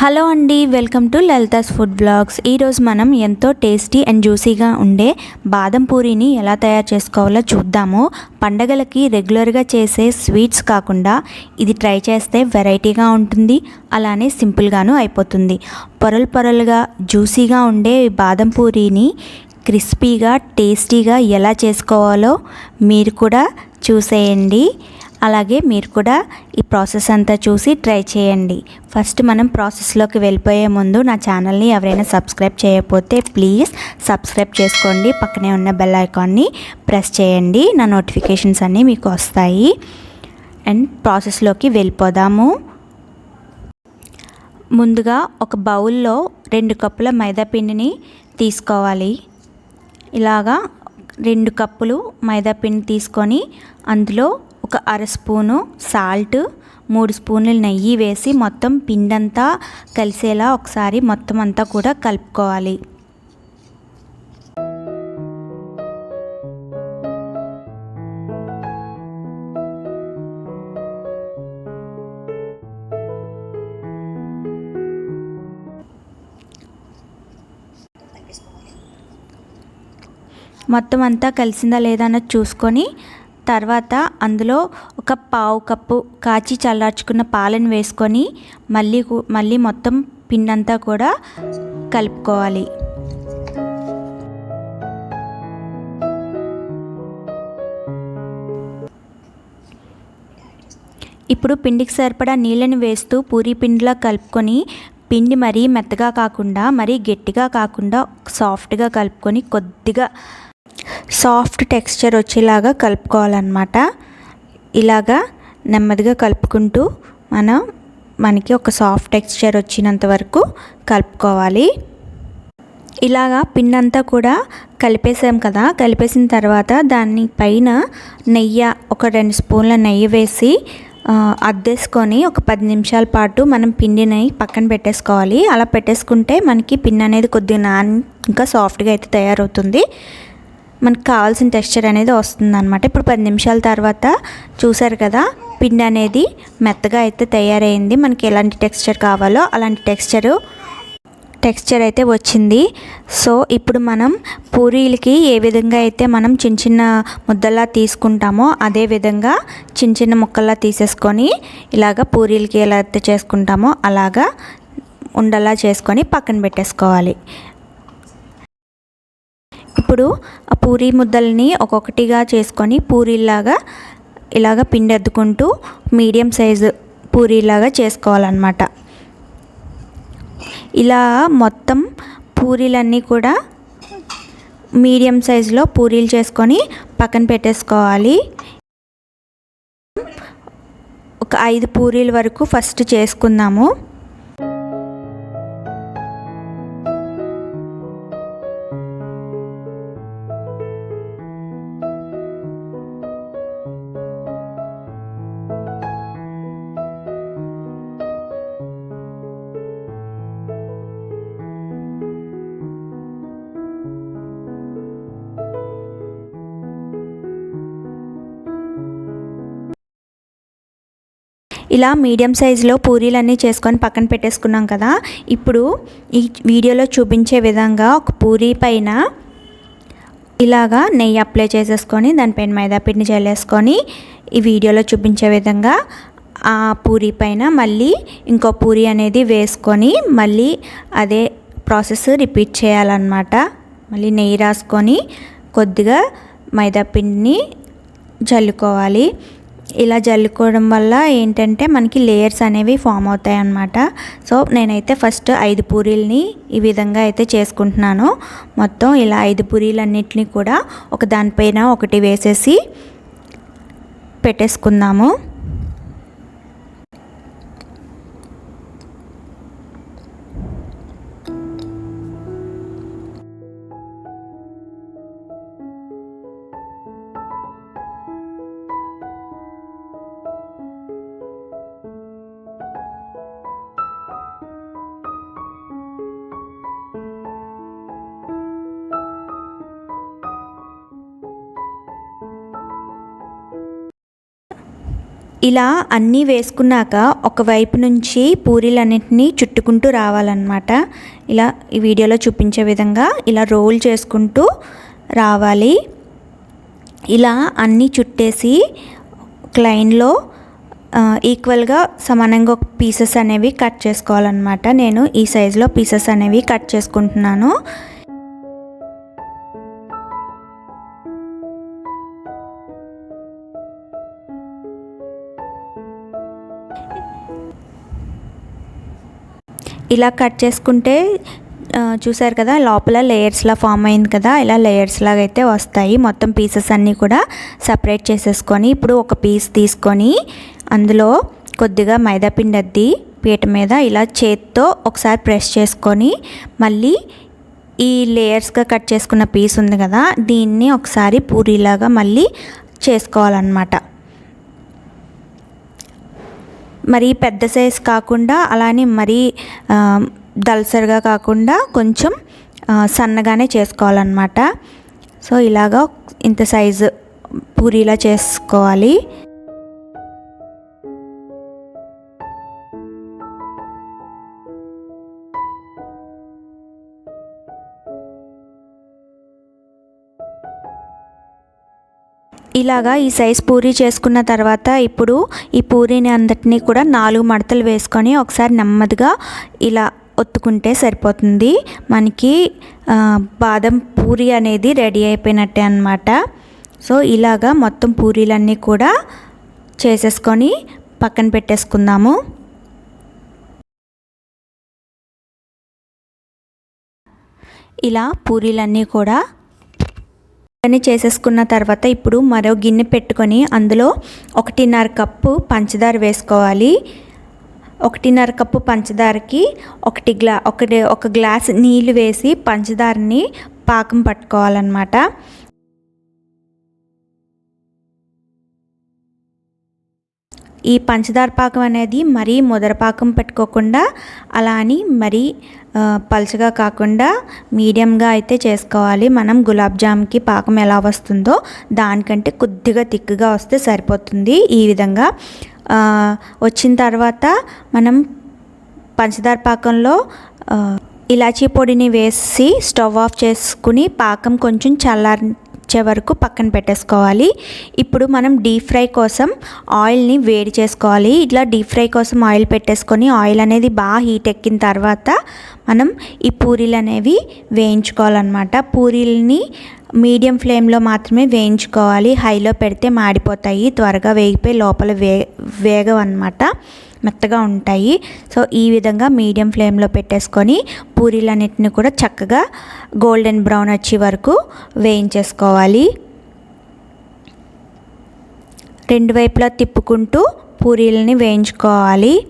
Hello అండి welcome to Lalitha's food blogs. ఈరోజు మనం ఎంతో టేస్టీ అండ్ జ్యూసీగా ఉండే బాదం పూరీని ఎలా తయారు చేసుకోవాలో చూద్దాము. పండగలకి రెగ్యులర్గా చేసే స్వీట్స్ కాకుండా ఇది ట్రై చేస్తే వెరైటీగా ఉంటుంది అలానే సింపుల్గాను అయిపోతుంది. పొరలు పొరలుగా జ్యూసీగా ఉండే బాదం పూరీని క్రిస్పీగా టేస్టీగా ఎలా చేసుకోవాలో మీరు కూడా చూసేయండి. అలాగే మీరు కూడా ఈ ప్రాసెస్ అంతా చూసి ట్రై చేయండి. ఫస్ట్ మనం ప్రాసెస్లోకి వెళ్ళిపోయే ముందు నా ఛానల్ని ఎవరైనా సబ్స్క్రైబ్ చేయకపోతే ప్లీజ్ సబ్స్క్రైబ్ చేసుకోండి. పక్కనే ఉన్న బెల్ ఐకాన్ని ప్రెస్ చేయండి. నా నోటిఫికేషన్స్ అన్నీ మీకు వస్తాయి. అండ్ ప్రాసెస్లోకి వెళ్ళిపోదాము. ముందుగా ఒక బౌల్లో రెండు కప్పుల మైదా పిండిని తీసుకోవాలి. ఇలాగా రెండు కప్పులు మైదా పిండి తీసుకొని అందులో ఒక అర స్పూను సాల్ట్ మూడు స్పూన్లు నెయ్యి వేసి మొత్తం పిండంతా కలిసేలా ఒకసారి మొత్తం అంతా కూడా కలుపుకోవాలి. మొత్తం అంతా కలిసిందా లేదా అన్నది చూసుకొని తర్వాత అందులో ఒక పావు కప్పు కాచి చల్లార్చుకున్న పాలను వేసుకొని మళ్ళీ మళ్ళీ మొత్తం పిండంతా కూడా కలుపుకోవాలి. ఇప్పుడు పిండికి సరిపడా నీళ్ళని వేస్తూ పూరీ పిండిలా కలుపుకొని పిండి మరీ మెత్తగా కాకుండా మరీ గట్టిగా కాకుండా సాఫ్ట్గా కలుపుకొని కొద్దిగా సాఫ్ట్ టెక్స్చర్ వచ్చేలాగా కలుపుకోవాలన్నమాట. ఇలాగా నెమ్మదిగా కలుపుకుంటూ మనం మనకి ఒక సాఫ్ట్ టెక్స్చర్ వచ్చినంత వరకు కలుపుకోవాలి. ఇలాగా పిండి అంతా కూడా కలిపేసాం కదా కలిపేసిన తర్వాత దాని పైన నెయ్యి ఒక రెండు స్పూన్ల నెయ్యి వేసి అద్దేసుకొని ఒక పది నిమిషాల పాటు మనం పిండిని పక్కన పెట్టేసుకోవాలి. అలా పెట్టేసుకుంటే మనకి పిండి అనేది కొద్దిగా నాన్ ఇంకా సాఫ్ట్గా అయితే తయారవుతుంది. మనకు కావాల్సిన టెక్స్చర్ అనేది వస్తుంది అనమాట ఇప్పుడు పది నిమిషాల తర్వాత చూసారు కదా పిండి అనేది మెత్తగా అయితే తయారైంది. మనకి ఎలాంటి టెక్స్చర్ కావాలో అలాంటి టెక్స్చరు టెక్స్చర్ అయితే వచ్చింది. సో ఇప్పుడు మనం పూరీలకి ఏ విధంగా అయితే మనం చిన్న చిన్న ముద్దలా తీసుకుంటామో అదే విధంగా చిన్న చిన్న ముక్కల్లా తీసేసుకొని ఇలాగ పూరీలకి ఎలా అయితే చేసుకుంటామో అలాగా ఉండలా చేసుకొని పక్కన పెట్టేసుకోవాలి. ఇప్పుడు ఆ పూరీ ముద్దల్ని ఒక్కొక్కటిగా చేసుకొని పూరీలాగా ఇలాగ పిండి అద్దుకుంటూ మీడియం సైజు పూరీలాగా చేసుకోవాలన్నమాట. ఇలా మొత్తం పూరీలన్నీ కూడా మీడియం సైజులో పూరీలు చేసుకొని పక్కన పెట్టేసుకోవాలి. ఒక ఐదు పూరీల వరకు ఫస్ట్ చేసుకుందాము. ఇలా మీడియం సైజులో పూరీలన్నీ చేసుకొని పక్కన పెట్టేసుకున్నాం కదా. ఇప్పుడు ఈ వీడియోలో చూపించే విధంగా ఒక పూరీ పైన ఇలాగా నెయ్యి అప్లై చేసేసుకొని దానిపైన మైదా చల్లేసుకొని ఈ వీడియోలో చూపించే విధంగా ఆ పూరీ పైన మళ్ళీ ఇంకో పూరీ అనేది వేసుకొని మళ్ళీ అదే ప్రాసెస్ రిపీట్ చేయాలన్నమాట. మళ్ళీ నెయ్యి రాసుకొని కొద్దిగా మైదాపిండిని చల్లుకోవాలి. ఇలా జల్లుకోవడం వల్ల ఏంటంటే మనకి లేయర్స్ అనేవి ఫామ్ అవుతాయి అన్నమాట. సో నేనైతే ఫస్ట్ ఐదు పూరీలని ఈ విధంగా అయితే చేసుకుంటున్నాను. మొత్తం ఇలా ఐదు పూరీలన్నిటిని కూడా ఒక దానిపైన ఒకటి వేసేసి పెట్టేసుకుందాము. ఇలా అన్నీ వేసుకున్నాక ఒకవైపు నుంచి పూరీలన్నింటినీ చుట్టుకుంటూ రావాలన్నమాట. ఇలా ఈ వీడియోలో చూపించే విధంగా ఇలా రోల్ చేసుకుంటూ రావాలి. ఇలా అన్నీ చుట్టేసి ఒక లైన్లో ఈక్వల్గా సమానంగా ఒక పీసెస్ అనేవి కట్ చేసుకోవాలన్నమాట. నేను ఈ సైజులో పీసెస్ అనేవి కట్ చేసుకుంటున్నాను. ఇలా కట్ చేసుకుంటే చూసారు కదా లోపల లేయర్స్లా ఫామ్ అయింది కదా ఇలా లేయర్స్ లాగా అయితే వస్తాయి. మొత్తం పీసెస్ అన్నీ కూడా సపరేట్ చేసేసుకొని ఇప్పుడు ఒక పీస్ తీసుకొని అందులో కొద్దిగా మైదాపిండి అద్ది పీట మీద ఇలా చేత్తో ఒకసారి ప్రెస్ చేసుకొని మళ్ళీ ఈ లేయర్స్గా కట్ చేసుకున్న పీస్ ఉంది కదా దీన్ని ఒకసారి పూరీలాగా మళ్ళీ చేసుకోవాలన్నమాట. మరీ పెద్ద సైజ్ కాకుండా అలానే మరీ దల్సరిగా కాకుండా కొంచెం సన్నగానే చేసుకోవాలన్నమాట. సో ఇలాగా ఇంత సైజు పూరీలా చేసుకోవాలి. ఇలాగా ఈ సైజ్ పూరీ చేసుకున్న తర్వాత ఇప్పుడు ఈ పూరీని అందటినీ కూడా నాలుగు మడతలు వేసుకొని ఒకసారి నెమ్మదిగా ఇలా ఒత్తుకుంటే సరిపోతుంది. మనకి బాదం పూరి అనేది రెడీ అయిపోయినట్టే అనమాట సో ఇలాగా మొత్తం పూరీలన్నీ కూడా చేసేసుకొని పక్కన పెట్టేసుకుందాము. ఇలా పూరీలన్నీ కూడా అన్నీ చేసేసుకున్న తర్వాత ఇప్పుడు మరో గిన్నె పెట్టుకొని అందులో ఒకటిన్నర కప్పు పంచదార వేసుకోవాలి. ఒకటిన్నర కప్పు పంచదారకి ఒకటి గ్లా ఒకటి ఒక గ్లాస్ నీళ్ళు వేసి పంచదారని పాకం పట్టుకోవాలన్నమాట. ఈ పంచదార పాకం అనేది మరీ ముదర పాకం పెట్టుకోకుండా అలా అని మరీ పలుచగా కాకుండా మీడియంగా అయితే చేసుకోవాలి. మనం గులాబ్ జామ్కి పాకం ఎలా వస్తుందో దానికంటే కొద్దిగా తిక్కుగా వస్తే సరిపోతుంది ఈ విధంగా. వచ్చిన తర్వాత మనం పంచదార పాకంలో ఇలాచీ పొడిని వేసి స్టవ్ ఆఫ్ చేసుకుని పాకం కొంచెం చల్లారి వచ్చే వరకు పక్కన పెట్టేసుకోవాలి. ఇప్పుడు మనం డీప్ ఫ్రై కోసం ఆయిల్ని వేడి చేసుకోవాలి. ఇట్లా డీప్ ఫ్రై కోసం ఆయిల్ పెట్టేసుకొని ఆయిల్ అనేది బాగా హీట్ ఎక్కిన తర్వాత మనం ఈ పూరీలు అనేవి వేయించుకోవాలన్నమాట. పూరీలని మీడియం ఫ్లేమ్లో మాత్రమే వేయించుకోవాలి. హైలో పెడితే మాడిపోతాయి. త్వరగా వేగిపోయి లోపల వే వేగవన్నమాట. మెత్తగా ఉంటాయి. సో ఈ విధంగా మీడియం ఫ్లేమ్లో పెట్టేసుకొని పూరీలన్నిటిని కూడా చక్కగా గోల్డెన్ బ్రౌన్ వచ్చే వరకు వేయించేసుకోవాలి. రెండు వైపులా తిప్పుకుంటూ పూరీలని వేయించుకోవాలి.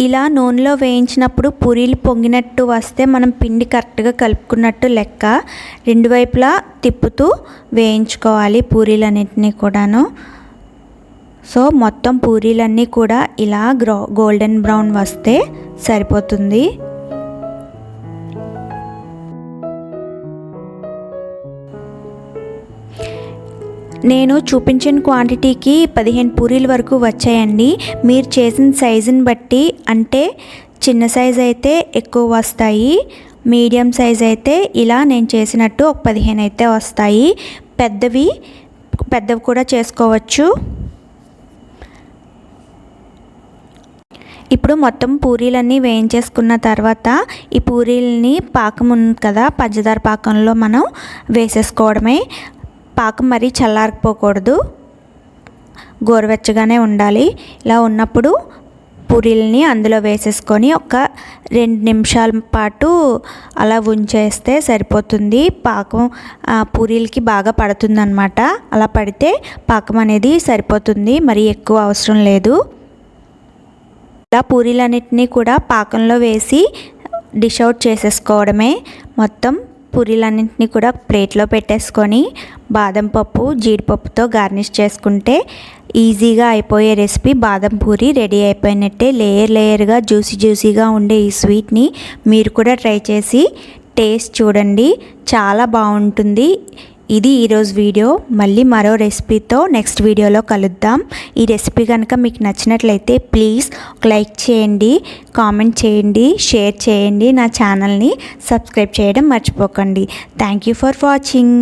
ఇలా నూనెలో వేయించినప్పుడు పూరీలు పొంగినట్టు వస్తే మనం పిండి కరెక్ట్గా కలుపుకున్నట్టు లెక్క రెండు వైపులా తిప్పుతూ వేయించుకోవాలి పూరీలన్నింటినీ కూడాను. సో మొత్తం పూరీలన్నీ కూడా ఇలా గ్రో గోల్డెన్ బ్రౌన్ వస్తే సరిపోతుంది. నేను చూపించిన క్వాంటిటీకి పదిహేను పూరీల వరకు వచ్చాయండి. మీరు చేసిన సైజుని బట్టి అంటే చిన్న సైజ్ అయితే ఎక్కువ వస్తాయి మీడియం సైజ్ అయితే ఇలా నేను చేసినట్టు ఒక పదిహేను అయితే వస్తాయి. పెద్దవి పెద్దవి కూడా చేసుకోవచ్చు. ఇప్పుడు మొత్తం పూరీలన్నీ వేయించేసుకున్న తర్వాత ఈ పూరీలని పాకం ఉంది కదా పంచదార పాకంలో మనం వేసేసుకోవడమే. పాకం మరీ చల్లారకపోకూడదు. గోరువెచ్చగానే ఉండాలి. ఇలా ఉన్నప్పుడు పూరీలని అందులో వేసేసుకొని ఒక రెండు నిమిషాల పాటు అలా ఉంచేస్తే సరిపోతుంది. పాకం పూరీలకి బాగా పడుతుందన్నమాట. అలా పడితే పాకం అనేది సరిపోతుంది. మరి ఎక్కువ అవసరం లేదు. ఇలా పూరీలన్నిటినీ కూడా పాకంలో వేసి డిష్ అవుట్ చేసేసుకోవడమే మొత్తం. పూరీలన్నింటినీ కూడా ప్లేట్లో పెట్టేసుకొని బాదం పప్పు జీడిపప్పుతో గార్నిష్ చేసుకుంటే ఈజీగా అయిపోయే రెసిపీ బాదం పూరి రెడీ అయిపోయినట్టే లేయర్ లేయర్గా జ్యూసీ జ్యూసీగా ఉండే ఈ స్వీట్ని మీరు కూడా ట్రై చేసి టేస్ట్ చూడండి. చాలా బాగుంటుంది. ఇది ఈరోజు వీడియో. మళ్ళీ మరో రెసిపీతో నెక్స్ట్ వీడియోలో కలుద్దాం. ఈ రెసిపీ కనుక మీకు నచ్చినట్లయితే ప్లీజ్ లైక్ చేయండి కామెంట్ చేయండి షేర్ చేయండి నా ఛానల్ని సబ్స్క్రైబ్ చేయడం మర్చిపోకండి. Thank you for watching.